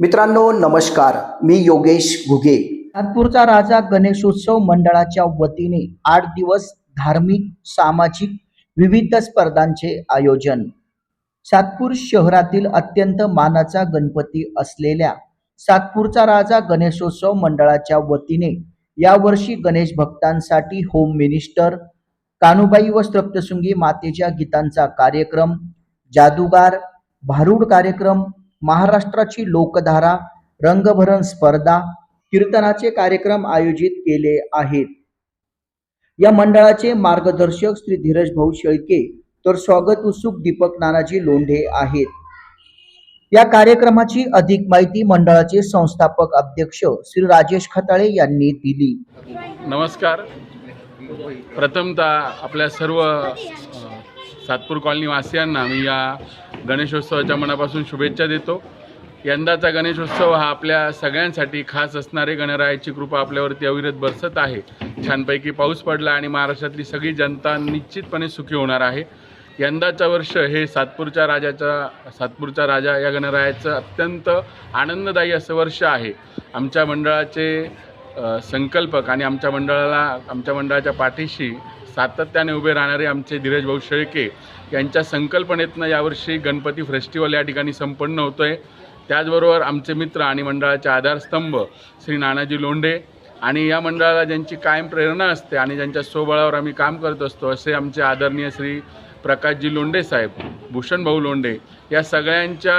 मित्रांनो नमस्कार. मी योगेश घुगे. नागपूरचा राजा गणेशोत्सव मंडळाच्या वतीने आठ दिवस धार्मिक सामाजिक विविध स्पर्धांचे आयोजन. सातपूर शहरातील अत्यंत मानाचा गणपती असलेल्या सातपूरचा राजा गणेशोत्सव मंडळाच्या वतीने यावर्षी गणेश भक्तांसाठी होम मिनिस्टर कानुबाई व सप्तशृंगी मातेच्या गीतांचा कार्यक्रम जादूगार भारूड कार्यक्रम महाराष्ट्राची लोकधारा रंगभरण स्पर्धा कीर्तनाचे कार्यक्रम आयोजित केले आहेत. या मंडळाचे मार्गदर्शक श्री धीरज भाऊ शेळके तर स्वागत उत्सुक दीपक नानाजी लोंढे आहेत. या कार्यक्रमाची अधिक माहिती मंडळाचे संस्थापक अध्यक्ष श्री राजेश खताळे यांनी दिली. नमस्कार. प्रथमतः आपल्या सर्व सातपूर कॉलनी वासियांना मी या गणेशोत्सवाच्या मनापासून शुभेच्छा देतो. यंदाचा गणेशोत्सव हा आपल्या सगळ्यांसाठी खास असणारे गणरायाची कृपा आपल्यावरती अविरत बरसत आहे. छानपैकी पाऊस पडला आणि महाराष्ट्रातली सगळी जनता निश्चितपणे सुखी होणार आहे. यंदाचं वर्ष हे सातपूरच्या राजाचा सातपूरचा राजा या गणरायाचं अत्यंत आनंददायी असं वर्ष आहे. आमच्या मंडळाचे संकल्पक आणि आमच्या मंडळाला आमच्या मंडळाच्या पाठीशी सातत्याने उभे राहणारे आमचे धीरज भाऊ शेळके यांच्या संकल्पनेतनं यावर्षी गणपती फेस्टिवल या ठिकाणी संपन्न होतो आहे त्याचबरोबर आमचे मित्र आणि मंडळाचे आधारस्तंभ श्री नानाजी लोंढे आणि या मंडळाला ज्यांची कायम प्रेरणा असते आणि ज्यांच्या स्वबळावर आम्ही काम करत असतो असे आमचे आदरणीय श्री प्रकाशजी लोंढे साहेब भूषणभाऊ लोंढे या सगळ्यांच्या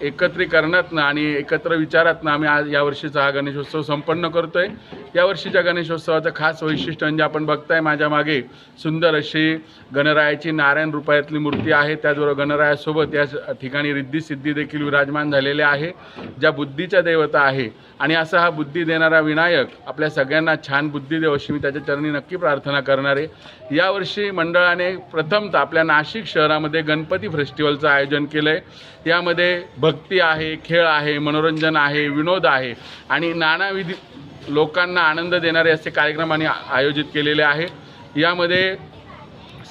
एकत्रीकरणातनं आणि एकत्र विचारातनं आम्ही आज यावर्षीचा हा गणेशोत्सव संपन्न करतो आहे यावर्षीच्या गणेशोत्सवाचं खास वैशिष्ट्य म्हणजे आपण बघताय माझ्या मागे सुंदर अशी गणरायाची नारायण रुपयातली मूर्ती आहे. त्याचबरोबर गणरायासोबत या ठिकाणी रिद्धी सिद्धी देखील विराजमान झालेले आहे. ज्या बुद्धीच्या देवता आहे आणि असा हा बुद्धी देणारा विनायक आपल्या सगळ्यांना छान बुद्धी देव अशी मी त्याच्या चरणी नक्की प्रार्थना करणार आहे. यावर्षी मंडळाने प्रथमतः आपल्या नाशिक शहरामध्ये गणपती फेस्टिवलचं आयोजन केलं आहे यामध्ये भक्ती आहे खेळ आहे मनोरंजन आहे विनोद आहे आणि नानाविधी लोकांना आनंद देणारे असे कार्यक्रमाने आयोजित केलेले आहे. यामध्ये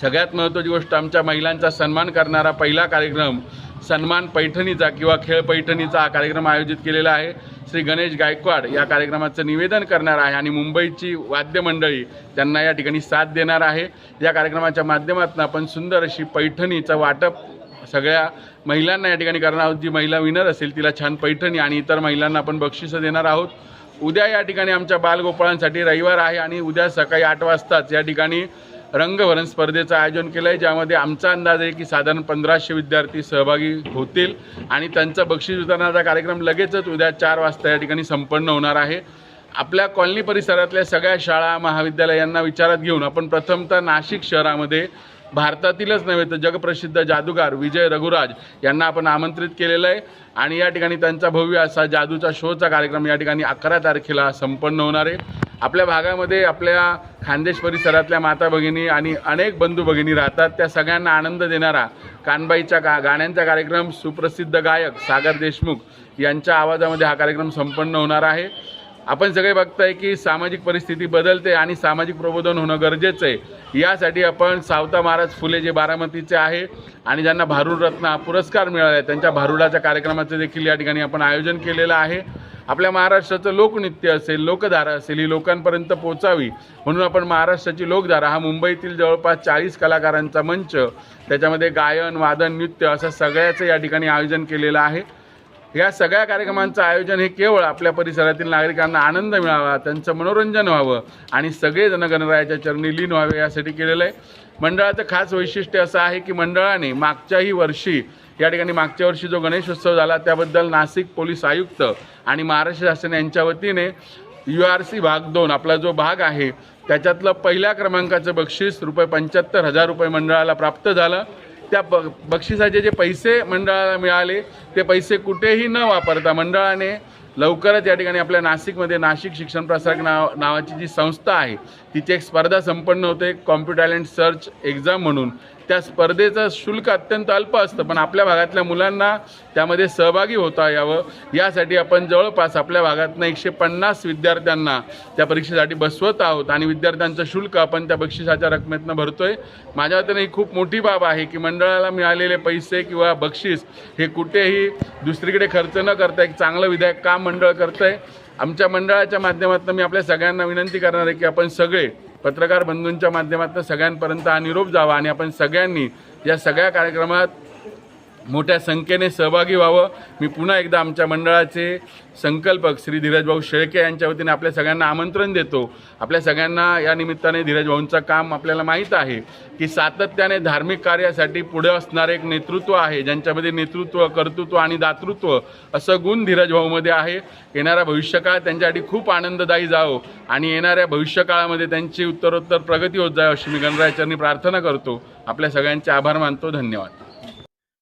सगळ्यात महत्त्वाची गोष्ट आमच्या महिलांचा सन्मान करणारा पहिला कार्यक्रम सन्मान पैठणीचा किंवा खेळ पैठणीचा हा कार्यक्रम आयोजित केलेला आहे. श्री गणेश गायकवाड या कार्यक्रमाचं निवेदन करणार आहे आणि मुंबईची वाद्यमंडळी त्यांना या ठिकाणी साथ देणार आहे. या कार्यक्रमाच्या माध्यमातून आपण सुंदर अशी पैठणीचं वाटप सगळ्या महिलांना या ठिकाणी करणार आहोत. जी महिला विनर असेल तिला छान पैठणी आणि इतर महिलांना आपण बक्षिसं देणार आहोत. उद्या या ठिकाणी आमच्या बालगोपाळांसाठी रविवार आहे आणि उद्या सकाळी आठ वाजताच या ठिकाणी रंगभरण स्पर्धेचं आयोजन केलं आहे ज्यामध्ये आमचा अंदाज आहे की साधारण पंधराशे विद्यार्थी सहभागी होतील आणि त्यांचा बक्षीस वितरणाचा कार्यक्रम लगेचच उद्या चार वाजता या ठिकाणी संपन्न होणार आहे. आपल्या कॉलनी परिसरातल्या सगळ्या शाळा महाविद्यालयांना विचारात घेऊन आपण प्रथमतः नाशिक शहरामध्ये भारतातीलच नव्हे तर जगप्रसिद्ध जादूगार विजय रघुराज यांना आपण आमंत्रित केलेलं आहे. आणि या ठिकाणी त्यांचा भव्य असा जादूचा शोचा कार्यक्रम या ठिकाणी अकरा तारखेला संपन्न होणार आहे. आपल्या भागामध्ये आपल्या खानदेश परिसरातल्या माता भगिनी आणि अनेक बंधू भगिनी राहतात. त्या सगळ्यांना आनंद देणारा कानबाईच्या का गाण्यांचा कार्यक्रम सुप्रसिद्ध गायक सागर देशमुख यांच्या आवाजामध्ये हा कार्यक्रम संपन्न होणार आहे. आपण सगळे बघताय की सामाजिक परिस्थिती बदलते आणि सामाजिक प्रबोधन होणं गरजेचं आहे. यासाठी आपण सावता महाराज फुले जे बारामतीचे आहे आणि ज्यांना भारूड रत्न हा पुरस्कार मिळाला आहे त्यांच्या भारुडाच्या कार्यक्रमाचं देखील या ठिकाणी आपण आयोजन केलेलं आहे. आपल्या महाराष्ट्राचं लोकनृत्य असेल लोकधारा असेल ही लोकांपर्यंत पोचावी म्हणून आपण महाराष्ट्राची लोकधारा हा मुंबईतील जवळपास चाळीस कलाकारांचा मंच त्याच्यामध्ये गायन वादन नृत्य असं सगळ्याचं या ठिकाणी आयोजन केलेलं आहे. या सगळ्या कार्यक्रमांचं आयोजन हे केवळ आपल्या परिसरातील नागरिकांना आनंद मिळावा त्यांचं मनोरंजन व्हावं आणि सगळे जनगणरायाच्या चरणी लीन व्हावे यासाठी केलेलं आहे. मंडळाचं खास वैशिष्ट्य असं आहे की मंडळाने मागच्याही वर्षी या ठिकाणी मागच्या वर्षी जो गणेशोत्सव झाला त्याबद्दल नाशिक पोलीस आयुक्त आणि महाराष्ट्र शासन यांच्या वतीने यू आर सी भाग दोन आपला जो भाग आहे त्याच्यातलं पहिल्या क्रमांकाचं बक्षीस रुपये पंच्याहत्तर हजार रुपये मंडळाला प्राप्त झालं. त्या ब बक्षिसाचे जे पैसे मंडळाला मिळाले ते पैसे कुठेही न वापरता मंडळाने लवकरच या ठिकाणी आपल्या नाशिकमध्ये नाशिक शिक्षण प्रसारक नाव नावाची जी संस्था आहे तिची एक स्पर्धा संपन्न होते कॉम्प्युटर टॅलेंट सर्च एक्झाम म्हणून. त्या स्पर्धेचं शुल्क अत्यंत अल्प असतं पण आपल्या भागातल्या मुलांना त्यामध्ये सहभागी होता यावं. यासाठी आपण जवळपास आपल्या भागातनं एकशे पन्नास विद्यार्थ्यांना त्या परीक्षेसाठी बसवत आहोत आणि विद्यार्थ्यांचं शुल्क आपण त्या बक्षिसाच्या रकमेतनं भरतोय. माझ्या वतीने ही खूप मोठी बाब आहे की मंडळाला मिळालेले पैसे किंवा बक्षीस हे कुठेही दुसरीकडे खर्च न करता एक चांगलं विधायक काम मंडळ करतं आहे आमच्या मंडळाच्या माध्यमातून मी आपल्या सगळ्यांना विनंती करणार आहे की आपण सगळे पत्रकार बंधूंच्या माध्यमातून सगळ्यांपर्यंत हा निरोप जावा आणि आपण सगळ्यांनी या सगळ्या कार्यक्रमात मोठ्या संख्येने सहभागी व्हावं. मी पुन्हा एकदा आमच्या मंडळाचे संकल्पक श्री धीरजभाऊ शेळके यांच्या वतीने आपल्या सगळ्यांना आमंत्रण देतो. आपल्या सगळ्यांना या निमित्ताने धीरजभाऊंचं काम आपल्याला माहीत आहे की सातत्याने धार्मिक कार्यासाठी पुढे असणारे एक नेतृत्व आहे ज्यांच्यामध्ये नेतृत्व कर्तृत्व आणि दातृत्व असं गुण धीरजभाऊमध्ये आहे. येणारा भविष्यकाळ त्यांच्यासाठी खूप आनंददायी जावो आणि येणाऱ्या भविष्यकाळामध्ये त्यांची उत्तरोत्तर प्रगती होत जावं अशी मी गणरायाचरणी प्रार्थना करतो. आपल्या सगळ्यांचे आभार मानतो. धन्यवाद.